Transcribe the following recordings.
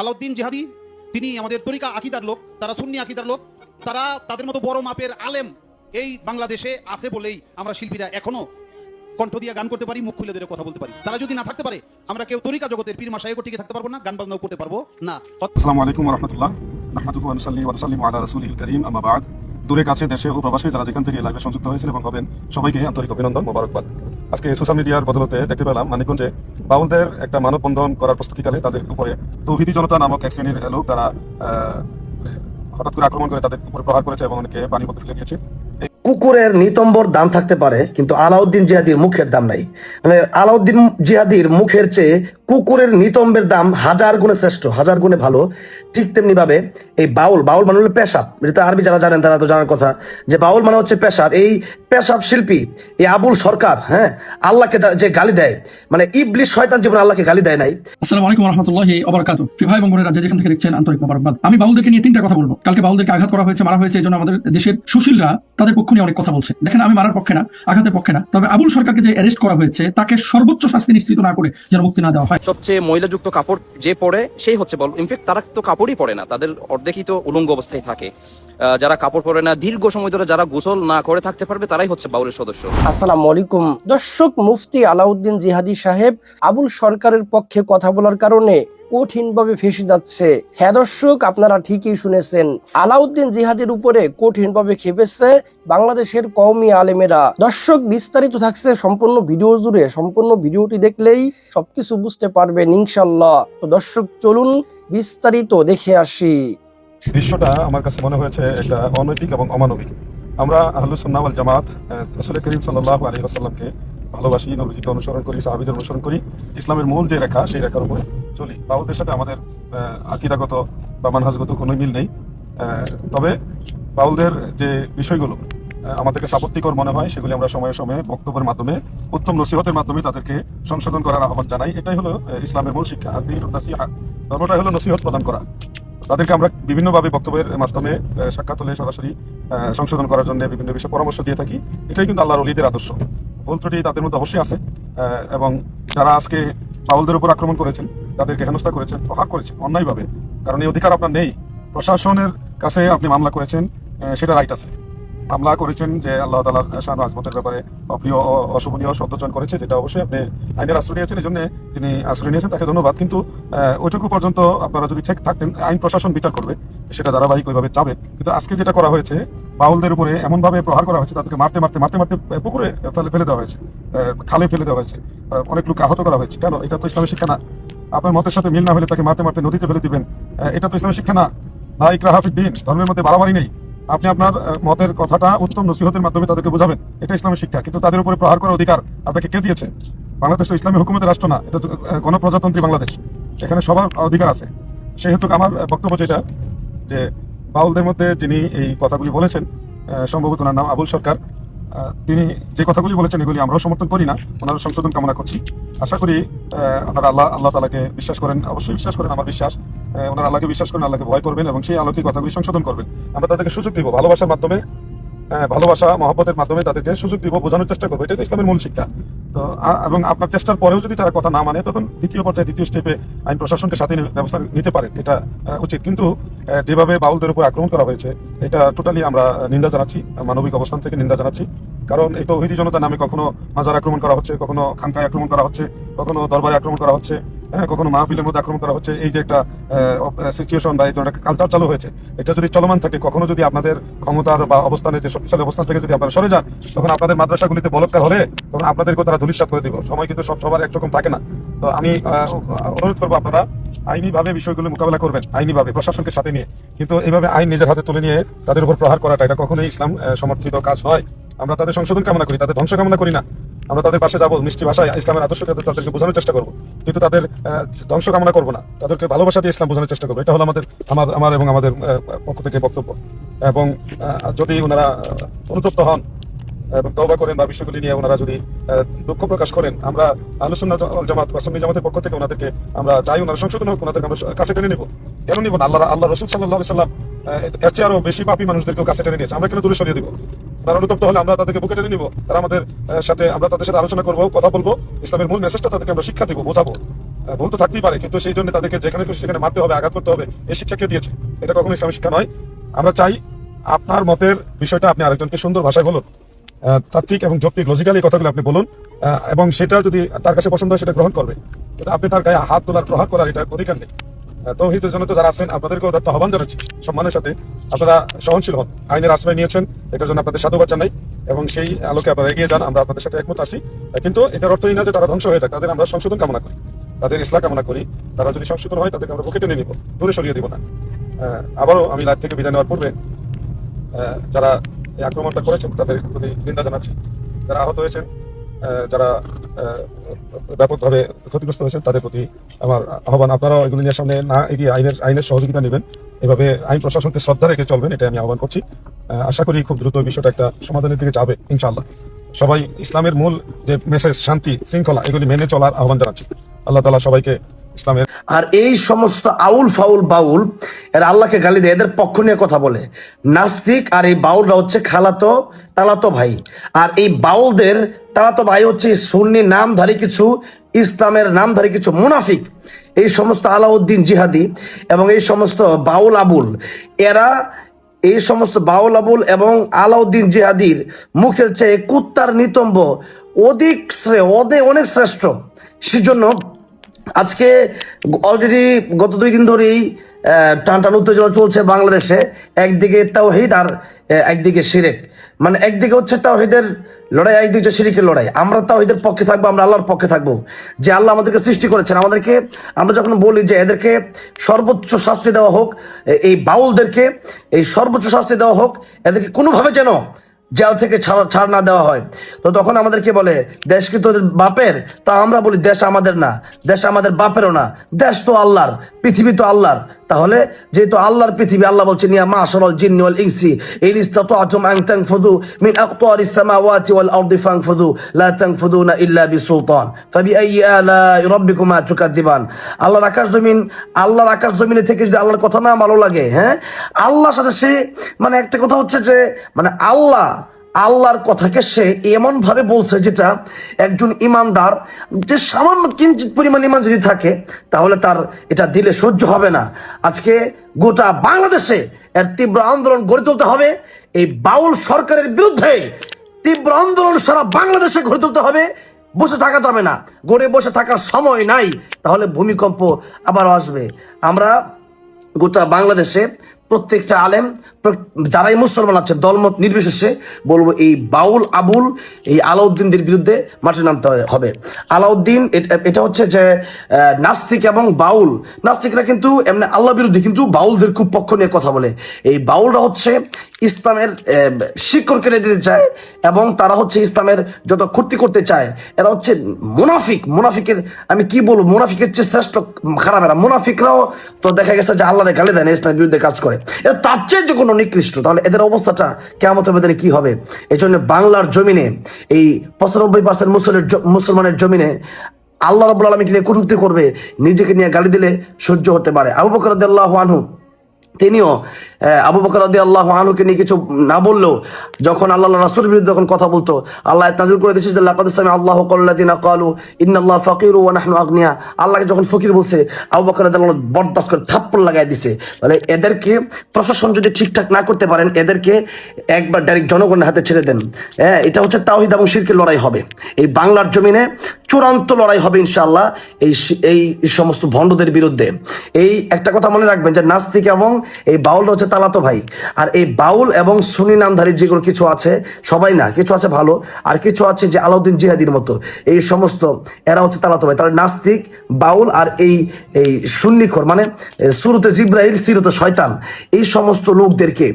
আলাউদ্দিন জিহাদি, তিনি আমাদের তরিকা আকিদার লোক, তারা সুন্নি আকিদার লোক, তারা তাদের মতো বড় মাপের আলেম এই বাংলাদেশে আছে বলেই আমরা শিল্পীরা এখনও কণ্ঠ দিয়ে গান করতে পারি, মুখ খুলে ধরে কথা বলতে পারি। তারা যদি না থাকতে পারে, আমরা কেউ তরিকা জগতের পীর মাসায় টিকে থাকতে পারব না, গান বাজনাও করতে পারব না। আসসালামু আলাইকুম রহমতুল্লাহ নাহমাদুহু ওয়া নুসাল্লি ওয়া নুসাল্লিমু আলা রাসূলিল কারীম বাদ। দূরে, কাছে, দেশে ও প্রবাসী যারা যেখান থেকে লাইভে সংযুক্ত হয়েছিল এবং হবেন, সবাইকে আন্তরিক অভিনন্দন মোবারকবাদ। আজকে সোশ্যাল মিডিয়ার বদলতে দেখতে পেলাম মানিকগঞ্জে বাউলদের একটা মানববন্ধন করার প্রস্তুতিকালে তাদের উপরে তৌহিদি জনতা নামক এক শ্রেণির লোক তারা হঠাৎ করে আক্রমণ করে তাদের উপরে প্রহার করেছে এবং অনেকে মধ্যে ফেলে দিয়েছে। কুকুরের নিতম্বর দাম থাকতে পারে, কিন্তু আলাউদ্দিন জিহাদির মুখের দাম নাই। মানে আলাউদ্দিন জিহাদির মুখের চেয়ে কুকুরের নিতম্বের দাম হাজার গুণে শ্রেষ্ঠ, হাজার গুণে ভালো। ঠিক তেমনি ভাবে এই বাউল বাউল মানে হলো পেশাব। এটা আরবি যারা জানেন তারা তো জানার কথা যে বাউল মানে হচ্ছে পেশাব। এই পেশাব শিল্পী, এই আবুল সরকার হ্যাঁ আল্লাহকে যে গালি দেয় মানে ইবলিশ শয়তান জীবন আল্লাহকে গালি দেয় নাই। আসসালামু আলাইকুম রহমতুল্লাহ অবরাকাত প্রিয় ভাই এবং বোনেরা যেখান থেকে দেখছেন আন্তরিক মোবারকবাদ। আমি বাউলদেরকে নিয়ে তিনটা কথা বলব। কালকে বাউলদেরকে আঘাত করা হয়েছে, মারা হয়েছে, এই জন্য আমাদের দেশের সুশীলরা তাদের পক্ষ নিয়ে অনেক কথা বলছে। দেখেন আমি মারার পক্ষে না আঘাতের পক্ষে না। তবে আবুল সরকারকে যে অ্যারেস্ট করা হয়েছে তাকে সর্বোচ্চ শাস্তি নিশ্চিত না করে যেন মুক্তি না দেওয়া হয়। সবচেয়ে ময়লাযুক্ত কাপড় যে পরে সেই হচ্ছে বল ইনফ্যাক্ট তারা তো কাপড়ই পরে না। তাদের অর্ধেকই তো উলঙ্গ অবস্থায় থাকে। যারা কাপড় পরে না দীর্ঘ সময় ধরে যারা গোসল না করে থাকতে পারবে তারাই হচ্ছে বাউলের সদস্য। আসসালামু আলাইকুম। দর্শক মুফতি আলাউদ্দিন জিহাদি সাহেব আবুল সরকারের পক্ষে কথা বলার কারণে কঠিনভাবে ফেসে যাচ্ছে। হ্যাঁ দর্শক, আপনারা ঠিকই শুনেছেন, আলাউদ্দিন জিহাদের উপরে কঠিনভাবে খেপেছে বাংলাদেশের কওমি আলেমেরা। দর্শক, বিস্তারিত থাকছে সম্পূর্ণ ভিডিও জুড়ে। সম্পূর্ণ ভিডিওটি দেখলেই সবকিছু বুঝতে পারবেন ইনশাল্লাহ তো দর্শক, চলুন বিস্তারিত দেখে আসি। দৃশ্যটা আমার কাছে মনে হয়েছে একটা অনৈতিক এবং অমানবিক। আমরা আহলুসুন্নাহ ওয়াল জামাত রসুল করিম সাল্লাহ আলী আসাল্লামকে ভালোবাসি, নবীজিকে অনুসরণ করি, সাহাবিদের অনুসরণ করি। ইসলামের মূল যে রেখা, সেই রেখার উপরে চলি। বাউদের সাথে আমাদের আকিদাগত বা মানহাজগত কোনো মিল নেই। তবে বাউলদের যে বিষয়গুলো আমাদেরকে সাপত্তিকর মনে হয়, সেগুলি আমরা সময়ে সময়ে বক্তব্যের মাধ্যমে, উত্তম নসিহতের মাধ্যমে তাদেরকে সংশোধন করার আহ্বান জানাই। এটাই হলো ইসলামের মূল শিক্ষা ধর্মটাই হলো নসিহত প্রদান করা। তাদেরকে আমরা বিভিন্নভাবে বক্তব্যের মাধ্যমে সাক্ষাৎ হলে সরাসরি সংশোধন করার জন্য বিভিন্ন বিষয়ে পরামর্শ দিয়ে থাকি। এটাই কিন্তু আল্লাহর অলিদের আদর্শ। ভুল ত্রুটি তাদের মধ্যে অবশ্যই আছে এবং যারা আজকে বাউলদের উপর আক্রমণ করেছেন, তাদেরকে হেনস্থা করেছেন প্রহার করেছেন, অন্যায়ভাবে। কারণ এই অধিকার আপনার নেই। প্রশাসনের কাছে আপনি মামলা করেছেন সেটা রাইট আছে। মামলা করেছেন যে আল্লাহ তালার শাহ আজমতের ব্যাপারে অপ্রিয় অশোভনীয় শব্দচয়ন করেছে, যেটা অবশ্যই আপনি আইনের আশ্রয় নিয়েছেন এই জন্য যিনি আশ্রয় নিয়েছেন, তাকে ধন্যবাদ। কিন্তু ওইটুকু পর্যন্ত আপনারা যদি ঠিক থাকতেন, আইন প্রশাসন বিচার করবে, সেটা ধারাবাহিক ওইভাবে যাবে। কিন্তু আজকে যেটা করা হয়েছে, বাউলদের উপরে এমন ভাবে প্রহার করা হয়েছে, তাদেরকে মারতে মারতে মারতে মারতে পুকুরে ফেলে ফেলে দেওয়া হয়েছে খালে ফেলে দেওয়া হয়েছে। অনেক লোক আহত করা হয়েছে। কেন? এটা তো ইসলামের শিক্ষা না। আপনার মতের সাথে মিল না হলে তাকে মারতে মারতে নদীতে ফেলে দিবেন। এটা তো ইসলামের শিক্ষা না। না ইকরাহাফিদ দিন ধর্মের মধ্যে বাড়াবাড়ি নেই। আপনি আপনার মতের কথাটা উত্তম নসিহতের মাধ্যমে তাদেরকে বোঝাবেন। এটা ইসলামের শিক্ষা, কিন্তু তাদের উপরে প্রহার করার অধিকার আপনাকে কে দিয়েছে? বাংলাদেশ তো ইসলামী হুকুমতের রাষ্ট্র না, এটা গণপ্রজাতন্ত্রী বাংলাদেশ। এখানে সবার অধিকার আছে। সেহেতু আমার বক্তব্য যেটা, যে বাউলদের মধ্যে যিনি এই কথাগুলি বলেছেন সম্ভবত নাম আবুল সরকার তিনি যে কথাগুলি বলেছেন, এগুলি আমরাও সমর্থন করি না। ওনার সংশোধন কামনা করছি। আশা করি ওনারা আল্লাহ আল্লাহ তালাকে বিশ্বাস করেন, অবশ্যই বিশ্বাস করেন আমার বিশ্বাস। ওনারা আল্লাহকে বিশ্বাস করেন, আল্লাহকে ভয় করবেন এবং সেই আলোকে কথাগুলি সংশোধন করবেন। আমরা তাদেরকে সুযোগ দিব, ভালোবাসার মাধ্যমে ভালোবাসা, মহব্বতের মাধ্যমে তাদেরকে সুযোগ দিব, বোঝানোর চেষ্টা করব। এটা ইসলামের মূল শিক্ষা। তো এবং আপনার চেষ্টার পরেও যদি তারা কথা না মানে তখন দ্বিতীয় পর্যায়ে, দ্বিতীয় স্টেপে আইন প্রশাসনকে সাথে ব্যবস্থা নিতে পারেন। এটা উচিত। কিন্তু যেভাবে বাউলদের উপর আক্রমণ করা হয়েছে, এটা টোটালি আমরা নিন্দা জানাচ্ছি মানবিক অবস্থান থেকে নিন্দা জানাচ্ছি। কারণ এই তৌহিদি জনতা নামে কখনো মাজার আক্রমণ করা হচ্ছে, কখনো খানকায় আক্রমণ করা হচ্ছে, কখনো দরবারে আক্রমণ করা হচ্ছে হ্যাঁ কখনো মাহফিলের মধ্যে আক্রমণ করা হচ্ছে। এই যে একটা সিচুয়েশন বা এই ধরনের কালচার চালু হয়েছে, এটা যদি চলমান থাকে, কখনো যদি আপনাদের ক্ষমতার বা অবস্থানে যে শক্তিশালী অবস্থান থেকে যদি আপনারা সরে যান, তখন আপনাদের মাদ্রাসাগুলিতে বলৎকার হলে তখন আপনাদেরকেও তারা ধুলিশ্বাত করে দিব। সময় কিন্তু সব, সবার একরকম থাকে না। তো আমি অনুরোধ করব আপনারা, আইনিভাবে বিষয়গুলো মোকাবেলা করবেন, আইনিভাবে, প্রশাসনকে সাথে নিয়ে। কিন্তু এইভাবে আইন নিজের হাতে তুলে নিয়ে তাদের উপর প্রহার করাটা এটা কখনোই ইসলাম সমর্থিত কাজ নয়। আমরা তাদের সংশোধন কামনা করি, তাদের ধ্বংস কামনা করি না। আমরা তাদের পাশে যাব, মিষ্টি ভাষায় ইসলামের আদর্শ তাদের- তাদেরকে বোঝানোর চেষ্টা করব। কিন্তু তাদের ধ্বংস কামনা করব না। তাদেরকে ভালোবাসা দিয়ে ইসলাম বোঝানোর চেষ্টা করব। এটা হলো আমাদের আমার আমার এবং আমাদের পক্ষ থেকে বক্তব্য। এবং যদি ওনারা অনুতপ্ত হন তওবা করেন বা বিষয়গুলি নিয়ে ওনারা যদি দুঃখ প্রকাশ করেন, আমরা আলোচনা জামাত সুন্নি জামাতের পক্ষ থেকে ওনাদেরকে, আমরা চাই ওনারা সংশোধন হোক, ওনাদেরকে আমরা কাছে টেনে নেব। কেন নিব না? আল্লাহ আল্লাহ রসুল সাল্লাহ সাল্লাম এর চেয়ে আরও বেশি পাপি মানুষদেরকেও কাছে টেনে নিয়েছে। আমরা কেন দূরে সরিয়ে দিব? তারা অনুতপ্ত হলে আমরা তাদেরকে বুকে টেনে নিব। তারা আমাদের সাথে আমরা তাদের সাথে আলোচনা করব, কথা বলব। ইসলামের মূল মেসেজটা তাদেরকে আমরা শিক্ষা দিব, বোঝাবো। ভুল তো থাকতেই পারে, কিন্তু সেই জন্য তাদেরকে যেখানে খুশি সেখানে মারতে হবে, আঘাত করতে হবে এই শিক্ষা কেউ দিয়েছে? এটা কখনো ইসলামী শিক্ষা নয়। আমরা চাই আপনার মতের বিষয়টা আপনি আরেকজনকে সুন্দর ভাষায় বলুন। তাত্ত্বিক এবং যৌক্তিক লজিক্যালি কথাগুলো আপনি বলুন। এবং সেটা যদি তার কাছে পছন্দ হয় সেটা গ্রহণ করবে। আপনি তার গায়ে হাত তোলার প্রহার করার এটা অধিকার নেই। তৌহিদের জন্য তো যারা আছেন, আপনাদেরকেও দত্ত আহ্বান জানাচ্ছি, সম্মানের সাথে। আপনারা সহনশীল হন। আইনের আশ্রয় নিয়েছেন, এটার জন্য আপনাদের সাধুবাদ জানাই এবং সেই আলোকে আপনারা এগিয়ে যান, আমরা আপনাদের সাথে একমত আছি। কিন্তু এটার অর্থ এই না যে তারা ধ্বংস হয়ে যাক, তাদের আমরা সংশোধন কামনা করি। তাদের ইসলাম কামনা করি। তারা যদি সংশোধন হয়, তাদেরকে আমরা বুকে টেনে নিব, দূরে সরিয়ে দিব না। আবারও আমি লাইভ থেকে বিদায় নেওয়ার পূর্বে যারা এই আক্রমণটা করেছেন, তাদের প্রতি নিন্দা জানাচ্ছি। যারা আহত হয়েছেন যারা ব্যাপকভাবে ক্ষতিগ্রস্ত হয়েছেন, তাদের প্রতি আমার আহ্বান। আপনারাও এগুলো নিয়ে সামনে না এগিয়ে আইনের আইনের সহযোগিতা নেবেন। এভাবে আইন প্রশাসনকে শ্রদ্ধা রেখে চলবেন এটা আমি আহ্বান করছি। আশা করি খুব দ্রুত বিষয়টা একটা সমাধানের দিকে যাবে ইনশাল্লাহ সবাই ইসলামের মূল যে মেসেজ শান্তি, শৃঙ্খলা, এগুলি মেনে চলার আহ্বান জানাচ্ছি। আল্লাহ তালা সবাইকে ইসলামের আর এই সমস্ত আউল ফাউল বাউল, এরা আল্লাহকে গালি দেয়, এদের পক্ষ নিয়ে কথা বলে। নাস্তিক আর এই বাউলরা হচ্ছে খালাতো তালাতো ভাই। আর এই বাউলদের তালাতো ভাই হচ্ছে সুন্নি নামধারী কিছু, ইসলামের নামধারী কিছু মুনাফিক। এই সমস্ত আলাউদ্দিন জিহাদি এবং এই সমস্ত বাউল আবুল, এরা এই সমস্ত বাউল আবুল এবং আলাউদ্দিন জিহাদির মুখের চেয়ে কুত্তার নিতম্ব অধিক শ্রেয় অনেক শ্রেষ্ঠ। সেজন্য আজকে অলরেডি গত দুই দিন ধরেই টান টান উত্তেজনা চলছে বাংলাদেশে। একদিকে তাওহিদ আর একদিকে শিরেক। মানে একদিকে হচ্ছে তাওহিদের লড়াই একদিকে হচ্ছে শিরিকের লড়াই। আমরা তাওহিদের পক্ষে থাকব, আমরা আল্লাহর পক্ষে থাকব। যে আল্লাহ আমাদেরকে সৃষ্টি করেছেন, আমাদেরকে, আমরা যখন বলি যে এদেরকে সর্বোচ্চ শাস্তি দেওয়া হোক এই বাউলদেরকে, এই সর্বোচ্চ শাস্তি দেওয়া হোক, এদেরকে কোনোভাবে যেন জেল থেকে ছাড়া, ছাড় না দেওয়া হয়। তো তখন আমাদেরকে বলে, দেশ কি তোদের বাপের? তা আমরা বলি, দেশ আমাদের না। দেশ আমাদের বাপেরও না। দেশ তো আল্লাহর, পৃথিবী তো আল্লাহর। তাহলে যেহেতু আল্লাহর পৃথিবী, আল্লাহ বলছে, নিয়া মা সরল জিন্নি ওয়াল ইনসি, ইন ইসতাতাতুম আন তানফুদু মিন আকতারিস সামাওয়াতি ওয়াল আরদি ফানফুদু লা তানফুদুনা ইল্লা বিসুলতান ফাবিআইয়ি আলাই রাব্বিকুমা তুকাদ্দিবান। আল্লাহর আকাশ জমিন, আল্লাহর আকাশ জমিনে থেকে যদি আল্লাহর কথা না ভালো লাগে হ্যাঁ? আল্লাহর সাথে সে মানে একটা কথা হচ্ছে যে মানে আল্লাহ আল্লাহর কথাকে সে এমন ভাবে বলছে যেটা একজন ইমানদার, যে সামান্য কিঞ্চিত পরিমাণ ইমান যদি থাকে, তাহলে তার এটা দিলে সহ্য হবে না। আজকে গোটা বাংলাদেশে এর তীব্র আন্দোলন গড়ে তুলতে হবে। এই বাউল সরকারের বিরুদ্ধে তীব্র আন্দোলন সারা বাংলাদেশে গড়ে তুলতে হবে। বসে থাকা যাবে না। গড়ে বসে থাকার সময় নাই। তাহলে ভূমিকম্প আবার আসবে। আমরা গোটা বাংলাদেশে প্রত্যেকটা আলেম যারাই মুসলমান আছে, দলমত নির্বিশেষে বলব এই বাউল আবুল, এই আলাউদ্দিনদের বিরুদ্ধে মাঠে নামতে হবে। আলাউদ্দিন, এটা- হচ্ছে যে নাস্তিক এবং বাউল। নাস্তিকরা কিন্তু এমনি আল্লাহ বিরুদ্ধে কিন্তু বাউলদের খুব পক্ষ নিয়ে কথা বলে। এই বাউলরা হচ্ছে ইসলামের শিকড় কেটে দিতে চায় এবং তারা হচ্ছে ইসলামের যত ক্ষতি করতে চায়, এরা হচ্ছে মুনাফিক। মুনাফিকের, আমি কি বলব, মুনাফিকের চেয়ে শ্রেষ্ঠ খারাপ এরা মুনাফিকরাও তো দেখা গেছে যে আল্লাহরে গালি দেয় না, ইসলামের বিরুদ্ধে কাজ করে। এরা তার চেয়ে যে কোনো নিকৃষ্ট, তাহলে এদের অবস্থাটা কেমন বেদনে কি হবে? এই জন্য বাংলার জমিনে, এই পঁচানব্বই পার্সেন্ট মুসলের মুসলমানের জমিনে আল্লাহ রবুল আলমীকে নিয়ে কটুক্তি করবে, নিজেকে নিয়ে গালি দিলে সহ্য হতে পারে। আবু বকর আল্লাহ আনহু, তিনিও আবু বকর রাদি আল্লাহ আনুকে নিয়ে কিছু না বললেও যখন আল্লাহ রাসুল বিরুদ্ধে যখন কথা বলতো, আল্লাহ নাজিল করে দিয়েছে যে, লাকাদ সামি আল্লাহ কল্লাদিনা কালু ইন্নাল্লাহ ফাকির ওয়া নাহনু আগনিয়া। আল্লাহকে যখন ফকির বলছে, আবু বকর রাদিয়াল্লাহু আনহু বরদাস্ত করে থাপ্পড় লাগাই দিছে। তাহলে এদেরকে প্রশাসন যদি ঠিকঠাক না করতে পারেন, এদেরকে একবার ডাইরেক্ট জনগণের হাতে ছেড়ে দেন। হ্যাঁ এটা হচ্ছে তাওহিদ এবং শিরকের লড়াই হবে। এই বাংলার জমিনে চূড়ান্ত লড়াই হবে ইনশাআল্লাহ এই এই সমস্ত ভণ্ডদের বিরুদ্ধে। এই একটা কথা মনে রাখবেন যে, নাস্তিক এবং এই বাউল হচ্ছে তালাতো ভাই। আর এই বাউল এবং সুনি নামধারী যেগুলো কিছু আছে সবাই না কিছু আছে ভালো আর কিছু আছে যে আলাউদ্দিন জিহাদির মতো। এই সমস্ত এরা হচ্ছে তালাতো ভাই। তাহলে নাস্তিক বাউল আর এই এই সুন্নিখর মানে এ, শুরুতে জিব্রাহিল সিরতে শয়তান। এই সমস্ত লোকদেরকে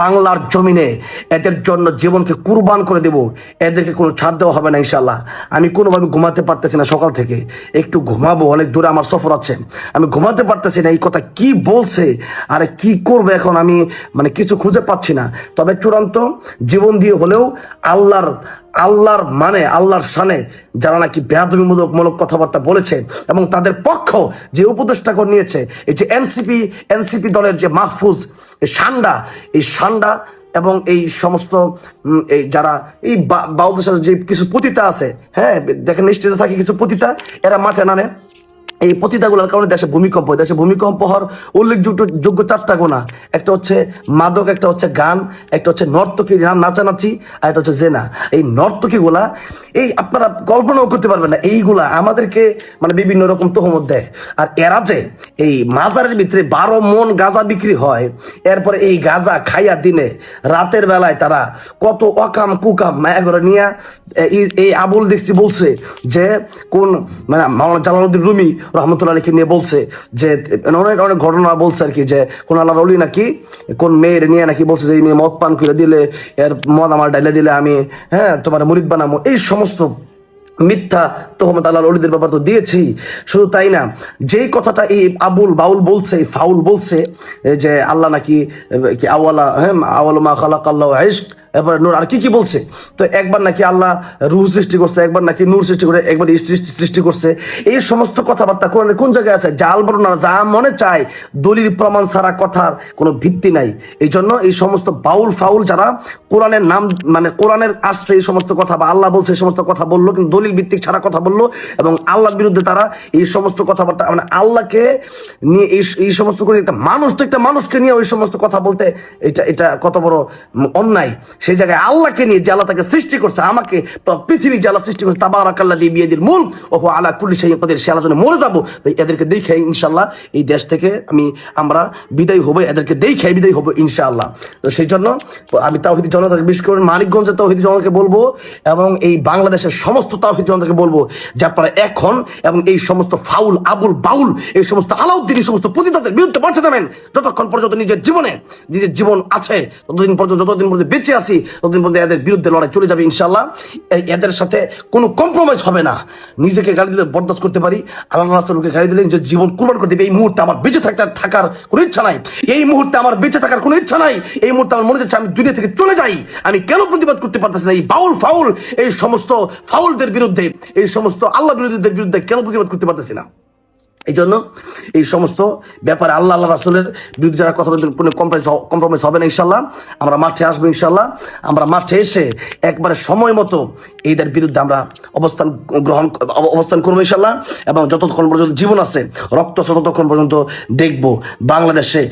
বাংলার জমিনে এদের জন্য জীবনকে কুরবান করে দেব। এদেরকে কোনো ছাড় দেওয়া হবে না ইনশাল্লাহ আমি কোনোভাবে ঘুমাতে পারতেছি না সকাল থেকে। একটু ঘুমাবো অনেক দূরে আমার সফর আছে। আমি ঘুমাতে পারতেছি না এই কথা কি বলছে আরে কি করবে এখন আমি মানে কিছু খুঁজে পাচ্ছি না। তবে চূড়ান্ত জীবন দিয়ে হলেও আল্লাহর আল্লাহর মানে আল্লাহর সানে যারা নাকি বেয়াদবিমূলক, মূলক কথাবার্তা বলেছে এবং তাদের পক্ষ যে উপদেষ্টা করে নিয়েছে, এই যে এনসিপি এনসিপি দলের যে মাহফুজ সান্ডা, এই সান্ডা এবং এই সমস্ত এই যারা, এই বা- বাউলদের সাথে যে কিছু পতিতা আছে হ্যাঁ দেখেন স্টেজে থাকে কিছু পতিতা, এরা মাঠে নানে এই পতিতাগুলোর কারণে দেশে ভূমিকম্প। দেশে ভূমিকম্প হওয়ার উল্লেখযোগ্য যোগ্য চারটা গোনা। একটা হচ্ছে মাদক, একটা হচ্ছে গান, একটা হচ্ছে নর্তকী নাচানাচি, আর একটা হচ্ছে জেনা। এই নর্তকী গুলা এই আপনারা কল্পনাও করতে পারবেন না, এইগুলা আমাদেরকে মানে বিভিন্ন রকম তহমত দেয়। আর এরা যে এই মাজারের ভিতরে বারো মন গাঁজা বিক্রি হয়, এরপরে এই গাঁজা খাইয়া দিনে, রাতের বেলায় তারা কত অকাম কুকাম মায়া করে নিয়ে এই- আবুল দেখছি বলছে যে, কোন মানে মাওলানা রুমি রহমতুল্লাহ আলীকে নিয়ে বলছে যে অনেক অনেক ঘটনা বলছে আর কি, যে কোন আল্লাহ রলি নাকি, কোন মেয়ের নিয়ে নাকি বলছে যে এই মেয়ে মদ পান করে দিলে, এর মদ আমার ডাইলে দিলে আমি হ্যাঁ তোমার মুরিদ বানাবো। এই সমস্ত মিথ্যা তোহমত আল্লাহ অলিদের ব্যাপার তো দিয়েছি। শুধু তাই না, যেই কথাটা এই আবুল বাউল বলছে ফাউল বলছে যে আল্লাহ নাকি আওয়ালা হ্যাঁ আওয়াল মা খালাক আল্লাহ এবার নূর আর কি কি বলছে? তো একবার নাকি আল্লাহ রুহ সৃষ্টি করছে, একবার নাকি নূর সৃষ্টি করে, একবার সৃষ্টি করছে। এই সমস্ত কথাবার্তা কোরআনের কোন জায়গায় আছে? জাল বর্ণনা যা মনে চায়, দলিল, প্রমাণ ছাড়া কথার কোনো ভিত্তি নাই। এই জন্য এই সমস্ত বাউল ফাউল যারা কোরআনের নাম মানে কোরআনের আসছে এই সমস্ত কথা বা আল্লাহ বলছে এই সমস্ত কথা বলল, কিন্তু দলিল ভিত্তিক ছাড়া কথা বলল এবং আল্লাহর বিরুদ্ধে তারা এই সমস্ত কথাবার্তা মানে আল্লাহকে নিয়ে এই এই সমস্ত করে একটা মানুষ, তো একটা মানুষকে নিয়ে ওই সমস্ত কথা বলতে এটা এটা কত বড় অন্যায়। সেই জায়গায় আল্লাহকে নিয়ে যে আল্লাহ তাকে সৃষ্টি করছে, আমাকে পৃথিবী আল্লাহ সৃষ্টি করছে। তাবারাকাল্লাহ দিয়ে বিয়ে দিল মূল ও আলা কুল্লি সেই সে আলোচনা মরে যাব। এদেরকে দেখে ইনশাল্লাহ এই দেশ থেকে আমি, আমরা বিদায় হব, এদেরকে দেখে বিদায় হব ইনশাআল্লাহ। তো সেই জন্য আমি তাওহিদি জনতাকে, বিশেষ করে মানিকগঞ্জের তাওহিদি জনতাকে বলব এবং এই বাংলাদেশের সমস্ত তাওহিদি জনতাকে বলব যে আপনারা এখন এবং এই সমস্ত ফাউল, আবুল বাউল, এই সমস্ত আলাউদ্দিন, এই সমস্ত পতিতাদের বিরুদ্ধে মাঠে যাবেন যতক্ষণ পর্যন্ত নিজের জীবনে, নিজের জীবন আছে, ততদিন পর্যন্ত, যতদিন পর্যন্ত বেঁচে আছি ততদিন পর্যন্ত এদের বিরুদ্ধে লড়াই চলে যাবে ইনশাল্লাহ এদের সাথে কোনো কম্প্রোমাইজ হবে না। নিজেকে গালি দিলে বরদাস্ত করতে পারি, আল্লাহ রাসুলকে গালি দিলে নিজের জীবন কুরবান করতে হবে এই মুহূর্তে আমার বেঁচে থাকতে থাকার কোনো ইচ্ছা নাই। এই মুহূর্তে আমার বেঁচে থাকার কোনো ইচ্ছা নাই। এই মুহূর্তে আমার মনে হচ্ছে আমি দুনিয়া থেকে চলে যাই। আমি কেন প্রতিবাদ করতে পারতেছি না? এই বাউল ফাউল, এই সমস্ত ফাউলদের বিরুদ্ধে, এই সমস্ত আল্লাহ বিরোধীদের বিরুদ্ধে কেন প্রতিবাদ করতে পারতেছি না? এই জন্য এই সমস্ত ব্যাপারে আল্লাহ আল্লাহ রাসুলের বিরুদ্ধে যারা কথা বলতে কোনো কম্প্রোমাইজ কম্প্রোমাইজ হবে না ইনশাল্লাহ আমরা মাঠে আসব ইনশাল্লাহ আমরা মাঠে এসে একবারে সময় মতো এইদের বিরুদ্ধে আমরা অবস্থান গ্রহণ অবস্থান করব ইনশাল্লাহ এবং যতক্ষণ পর্যন্ত জীবন আছে, রক্ত ততক্ষণ পর্যন্ত দেখব বাংলাদেশে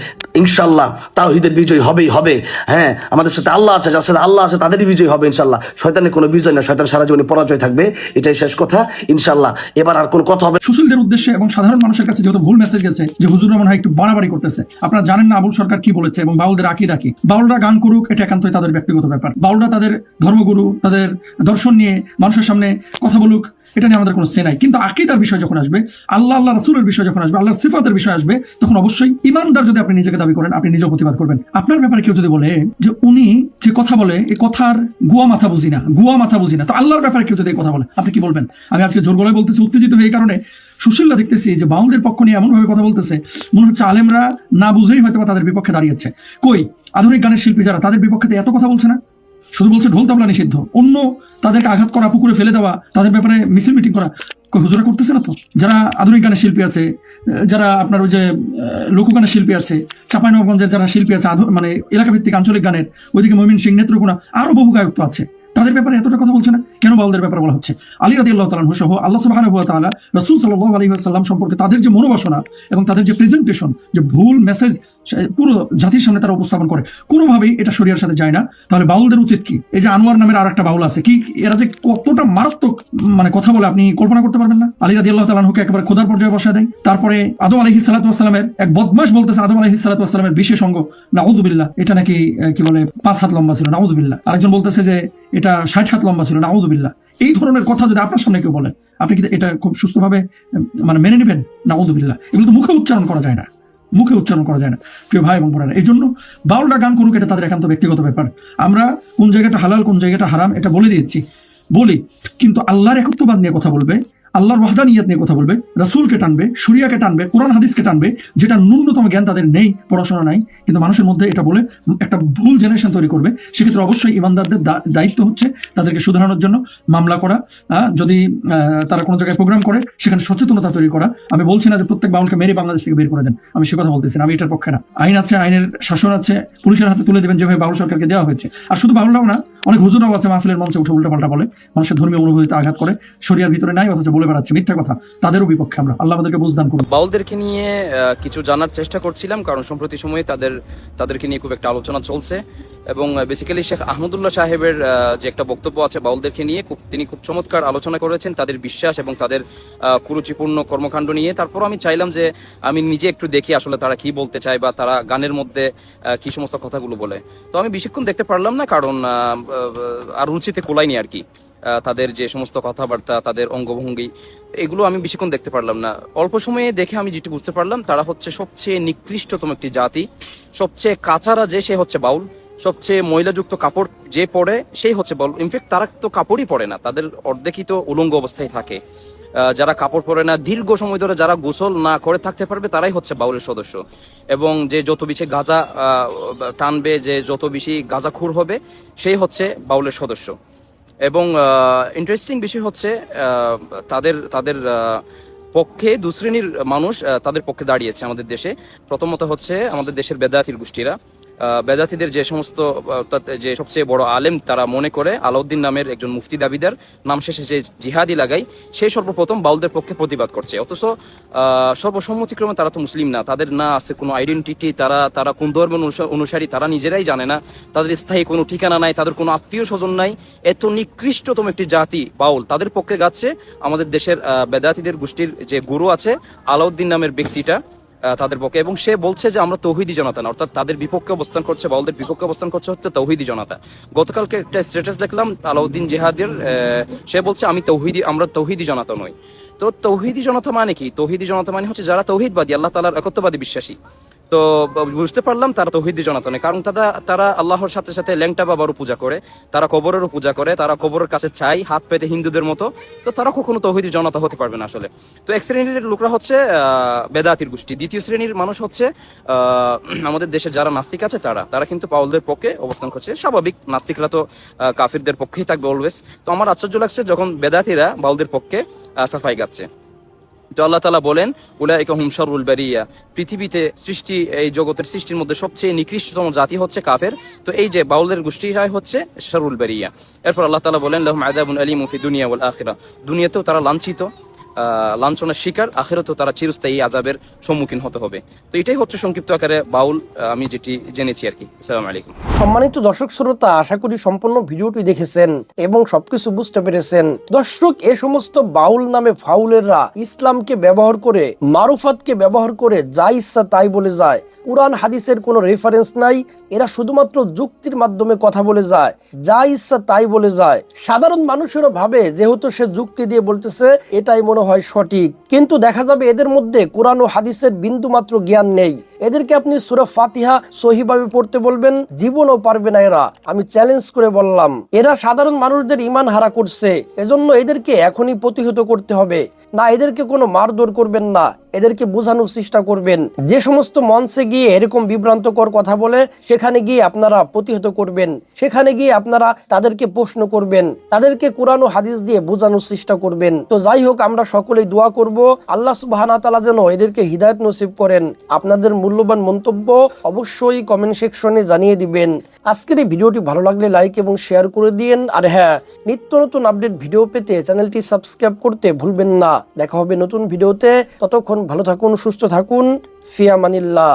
ইনশাল্লাহ তাওহিদের বিজয় হবেই হবে। হ্যাঁ আমাদের সাথে আল্লাহ আছে, যার সাথে আল্লাহ আছে, তাদেরই বিজয় হবে ইনশাল্লাহ শয়তানের কোনো বিজয় না, শয়তান সারা জীবনে পরাজয় থাকবে, এটাই শেষ কথা। ইনশাল্লাহ এবার আর কোনো কথা হবে সুশীলদের উদ্দেশ্যে এবং সাধারণ মানুষের কাছে যেহেতু ভুল মেসেজ গেছে, যে হুজুর মনে হয় একটু বাড়াবাড়ি করতেছে। আপনারা জানেন না আবুল সরকার কি বলেছে এবং বাউলদের আকিদা কি? বাউলরা গান করুক, এটা একান্তই তাদের ব্যক্তিগত ব্যাপার। বাউলরা তাদের ধর্মগুরু, তাদের দর্শন নিয়ে মানুষের সামনে কথা বলুক, এটা নিয়ে আমাদের কোনো সে নাই। কিন্তু আকিদার বিষয় যখন আসবে, আল্লাহ আল্লাহ রাসুলের বিষয় যখন আসবে, আল্লাহর সিফাতের বিষয় আসবে, তখন অবশ্যই ইমানদার যদি আপনি নিজেকে দাবি করেন, আপনি নিজেও প্রতিবাদ করবেন। আপনার ব্যাপারে কেউ যদি বলে যে উনি যে কথা বলে এই কথার গুয়া মাথা বুঝি না, গুয়া মাথা বুঝি না, তো আল্লাহর ব্যাপারে কেউ যদি কথা বলে, আপনি কি বলবেন? আমি আজকে জোর গলায় বলতেছি, উত্তেজিত হয়ে এই কারণে সুশীলরা দেখতেছি যে বাউলদের পক্ষ নিয়ে এমন ভাবে কথা বলতেছে। মনে হচ্ছে আলেমরা না বুঝেই হয়তো তাদের বিপক্ষে দাঁড়িয়েছে। কই? আধুনিক গানের শিল্পী যারা, তাদের বিপক্ষে এত কথা বলছে না? শুধু বলছে ঢোল তবলা নিষিদ্ধ। অন্য তাদেরকে আঘাত করা, পুকুরে ফেলে দেওয়া, তাদের ব্যাপারে মিছিল মিটিং করা হুজুরা করতেছে না তো? যারা আধুনিক গানের শিল্পী আছে যারা আপনার ওই যে লোকগানের শিল্পী আছে, চাঁপাইনবাবগঞ্জের যারা শিল্পী আছে মানে এলাকা ভিত্তিক আঞ্চলিক গানের, ওইদিকে মমিন সিং নেত্রকোনা, আরও বহু গায়ক তো আছে। তাদের ব্যাপারে এতটা কথা বলছে না? কেন বাউলদের ব্যাপারে বলা হচ্ছে? আলী রাদি আল্লাহ তালাহ সহ আল্লাহ সুবাহান তাআলা রসুল সাল্লাহ আলী সাল্লাম সম্পর্কে তাদের যে মনোবাসনা এবং তাদের যে প্রেজেন্টেশন যে ভুল মেসেজ পুরো জাতির সামনে তারা উপস্থাপন করে, কোনোভাবেই এটা শরিয়ার সাথে যায় না। তাহলে বাউলদের উচিত কি? এই যে আনোয়ার নামের আর একটা বাউল আছে, কি এরা যে কতটা মারাত্মক মানে কথা বলে আপনি কল্পনা করতে পারবেন না? আলী রাদি আল্লাহ তালাহুকে একেবারে খোদার পর্যায়ে বসা দেয়। তারপরে আদম আলহি সালাতামের এক বদমাস বলতেছে আদম আলহি সালাতামের বিশেষ অঙ্গ নাউদুবিল্লাহ এটা নাকি কি বলে, পাঁচ হাত লম্বা ছিল নাউদুবিল্লাহ আরেকজন বলতেছে যে এটা ষাট হাত লম্বা ছিল নাউদুবিল্লাহ এই ধরনের কথা যদি আপনার সামনে কেউ বলেন আপনি কি এটা খুব সুস্থভাবে মানে মেনে নেবেন? না আউদুবিল্লা এগুলো তো মুখে উচ্চারণ করা যায় না। মুখে উচ্চারণ করা যায় না। প্রিয় ভাই এবং বোনেরা এই জন্য বাউলরা গান করুক, এটা তাদের একান্ত ব্যক্তিগত ব্যাপার। আমরা কোন জায়গাটা হালাল, কোন জায়গাটা হারাম, এটা বলে দিয়েছি। বলি, কিন্তু আল্লাহর একত্ববাদ নিয়ে কথা বলবে আল্লাহর ওয়াহদানিয়াত নিয়ে কথা বলবে, রাসূলকে টানবে, শুরিয়াকে টানবে, কোরআন, হাদিসকে টানবে, যেটা ন্যূনতম জ্ঞান তাদের নেই, পড়াশোনা নাই, কিন্তু মানুষের মধ্যে এটা বলে একটা ভুল জেনারেশন তৈরি করবে। সেক্ষেত্রে অবশ্যই ইমানদারদের দায়িত্ব হচ্ছে তাদেরকে শুধরানোর জন্য মামলা করা যদি তারা কোনো জায়গায় প্রোগ্রাম করে, সেখানে সচেতনতা তৈরি করা। আমি বলছি না যে প্রত্যেক বাউলকে মেরে বাংলাদেশ থেকে বের করে দেন, আমি সে কথা বলতেছি আমি এটার পক্ষে না। আইন আছে, আইনের শাসন আছে, পুলিশের হাতে তুলে দেবেন যেভাবে বাউল সরকারকে দেওয়া হয়েছে। আর শুধু বাউলরাও না, অনেক হুজুরাও আছে মাহফিলের মঞ্চে উঠে উল্টা পাল্টা বলে, মানুষের ধর্মীয় অনুভূতিতে আঘাত করে, শরিয়ার ভিতরে নাই, অথচ বলে বেড়াচ্ছে, মিথ্যা কথা। তাদেরও বিপক্ষে আমরা। আল্লাহ আমাদেরকে বুঝদান করুন। বাউলদেরকে নিয়ে কিছু জানার চেষ্টা করছিলাম, কারণ সম্প্রতি সময়ে তাদের, তাদেরকে নিয়ে খুব একটা আলোচনা চলছে। এবং বেসিক্যালি শেখ আহমদুল্লাহ সাহেবের যে একটা বক্তব্য আছে বাউলদেরকে নিয়ে, খুব, তিনি খুব চমৎকার আলোচনা করেছেন, তাদের বিশ্বাস এবং তাদের কুরুচিপূর্ণ কর্মকাণ্ড নিয়ে। তারপর আমি চাইলাম যে, আমি নিজে একটু দেখি আসলে তারা কি বলতে চায় বা তারা গানের মধ্যে কি সমস্ত কথাগুলো বলে। তো আমি বেশিক্ষণ দেখতে পারলাম না, কারণ আর রুচিতে কোলাইনি আর কি। তাদের যে সমস্ত কথাবার্তা, তাদের অঙ্গভঙ্গি, এগুলো আমি বেশিক্ষণ দেখতে পারলাম না। অল্প সময়ে দেখে আমি যেটি বুঝতে পারলাম, তারা হচ্ছে সবচেয়ে নিকৃষ্টতম একটি জাতি, সবচেয়ে কাঁচারা যে, সে হচ্ছে বাউল, সবচেয়ে ময়লাযুক্ত কাপড় যে পরে, সেই হচ্ছে বাউল। ইনফ্যাক্ট তারা তো কাপড়ই পরে না, তাদের অর্ধেকই তো উলঙ্গ অবস্থায় থাকে। যারা কাপড় পরে না, দীর্ঘ সময় ধরে যারা গোসল না করে থাকতে পারবে, তারাই হচ্ছে বাউলের সদস্য। এবং যে যত বেশি গাঁজা টানবে, যে যত বেশি গাঁজাখুর হবে সেই হচ্ছে বাউলের সদস্য। এবং ইন্টারেস্টিং বিষয় হচ্ছে তাদের তাদের পক্ষে দু শ্রেণির মানুষ তাদের পক্ষে দাঁড়িয়েছে আমাদের দেশে। প্রথমত হচ্ছে আমাদের দেশের বেদাতির গোষ্ঠীরা। বেদাতিদের যে সমস্ত যে সবচেয়ে বড় আলেম তারা মনে করে আলাউদ্দিন নামের একজন মুফতি দাবিদার, নাম শেষে যে জিহাদি লাগাই সেই সর্বপ্রথম বাউলদের পক্ষে প্রতিবাদ করছে। অথচ সর্বসম্মতিক্রমে তারা তো মুসলিম না, তাদের না আছে কোনো আইডেন্টিটি তারা তারা কোন ধর্মের অনুসারী তারা নিজেরাই জানে না, তাদের স্থায়ী কোনো ঠিকানা নাই, তাদের কোনো আত্মীয় স্বজন নাই, এত নিকৃষ্টতম একটি জাতি বাউল তাদের পক্ষে গাচ্ছে আমাদের দেশের বেদাতিদের গোষ্ঠীর যে গুরু আছে, আলাউদ্দিন নামের ব্যক্তিটা। তাদের পক্ষে। এবং সে বলছে যে আমরা তৌহিদি জনতা না, অর্থাৎ তাদের বিপক্ষে অবস্থান করছে বাউলদের বিপক্ষে অবস্থান করছে হচ্ছে তৌহিদি জনতা। গতকালকে একটা স্ট্যাটাস দেখলাম আলাউদ্দিন জেহাদের সে বলছে, আমি তৌহিদি, আমরা তৌহিদি জনতা নই। তো তৌহিদি জনতা মানে কি? তৌহিদি জনতা মানে হচ্ছে যারা তৌহিদবাদী, আল্লাহ তালার একত্ববাদী বিশ্বাসী। তো বুঝতে পারলাম তারা তৌহিদি জনতা নয়। কারণ তারা তারা আল্লাহর সাথে সাথে ল্যাংটা বাবারও পূজা করে, তারা কবরেরও পূজা করে, তারা কবরের কাছে চাই, হাত পেতে হিন্দুদের মতো। তো তারা কখনো তৌহিদি জনতা হতে পারবে না আসলে। তো এক শ্রেণির লোকরা হচ্ছে বেদাতির গোষ্ঠী। দ্বিতীয় শ্রেণির মানুষ হচ্ছে আমাদের দেশে যারা নাস্তিক আছে তারা। তারা কিন্তু পাউলদের পক্ষে অবস্থান করছে। স্বাভাবিক, নাস্তিকরা তো কাফিরদের পক্ষেই থাকবে অলওয়েজ তো আমার আশ্চর্য লাগছে যখন বেদাতিরা বাউলদের পক্ষে সাফাই গাচ্ছে। আল্লাহ তালা বলেন, উলাইকা হুম শারুল বারিয়া। পৃথিবীতে সৃষ্টি, এই জগতের সৃষ্টির মধ্যে সবচেয়ে নিকৃষ্টতম জাতি হচ্ছে কাফের। তো এই যে বাউলের গোষ্ঠীরাই হচ্ছে সারুল বারিয়া। এরপর আল্লাহ তালা বলেন, লাহুম আদাবুল আলী মুফি দুনিয়া ওয়াল আখিরা। দুনিয়াতেও তারা লাঞ্ছিত। লাঞ্ছনার শিকার, আখেরাতেও তারা চিরস্থায়ী আজাবের সম্মুখীন হতে হবে। তো এটাই হচ্ছে সংক্ষিপ্ত আকারে বাউল আমি যেটি জেনেছি আর কি। আসসালামু আলাইকুম। সম্মানিত দর্শক শ্রোতা, আশা করি সম্পূর্ণ ভিডিওটি দেখেছেন এবং সবকিছু বুঝতে পেরেছেন। দর্শক, এ সমস্ত বাউল নামে ফাউলেররা ইসলামকে ব্যবহার করে, মারুফাতকে ব্যবহার করে যা ইচ্ছা তাই বলে যায়। কোরআন, হাদিসের কোনো রেফারেন্স নাই, এরা শুধুমাত্র যুক্তির মাধ্যমে কথা বলে যায়, যা ইচ্ছা তাই বলে যায়। সাধারণ মানুষেরও ভাবে, যেহেতু সে যুক্তি দিয়ে বলতেছে, এটাই মনে হয় সঠিক। কিন্তু দেখা যাবে এদের মধ্যে কোরআন ও হাদিসের বিন্দুমাত্র জ্ঞান নেই। এদেরকে আপনি সুরা ফাতিহা সহিভাবে পড়তে বলবেন, জীবনও পারবে না এরা। আমি চ্যালেঞ্জ করে বললাম, এরা সাধারণ মানুষদের ইমান হারা করছে, এজন্য এদেরকে এখনই প্রতিহত করতে হবে। না, এদেরকে কোনো মারধর করবেন না, এদেরকে বোঝানোর চেষ্টা করবেন। যে সমস্ত মঞ্চে গিয়ে এরকম বিভ্রান্তকর কথা বলে, সেখানে গিয়ে আপনারা প্রতিহত করবেন। সেখানে গিয়ে আপনারা তাদেরকে প্রশ্ন করবেন, তাদেরকে কোরআন ও হাদিস দিয়ে বোঝানোর চেষ্টা করবেন। তো যাই হোক, আমরা সকলেই দোয়া করব, আল্লাহ সুবহানা তাআলা যেন এদেরকে হিদায়ত নসিব করেন। আপনাদের মূল্যবান মন্তব্য অবশ্যই কমেন্ট সেকশনে জানিয়ে দিবেন। আজকের এই ভিডিওটি ভালো লাগলে লাইক এবং শেয়ার করে দিন। আর হ্যাঁ নিত্য নতুন আপডেট ভিডিও পেতে চ্যানেলটি সাবস্ক্রাইব করতে ভুলবেন না। দেখা হবে নতুন ভিডিওতে ততক্ষণ ভালো থাকুন, সুস্থ থাকুন। ফিয়ামানিল্লাহ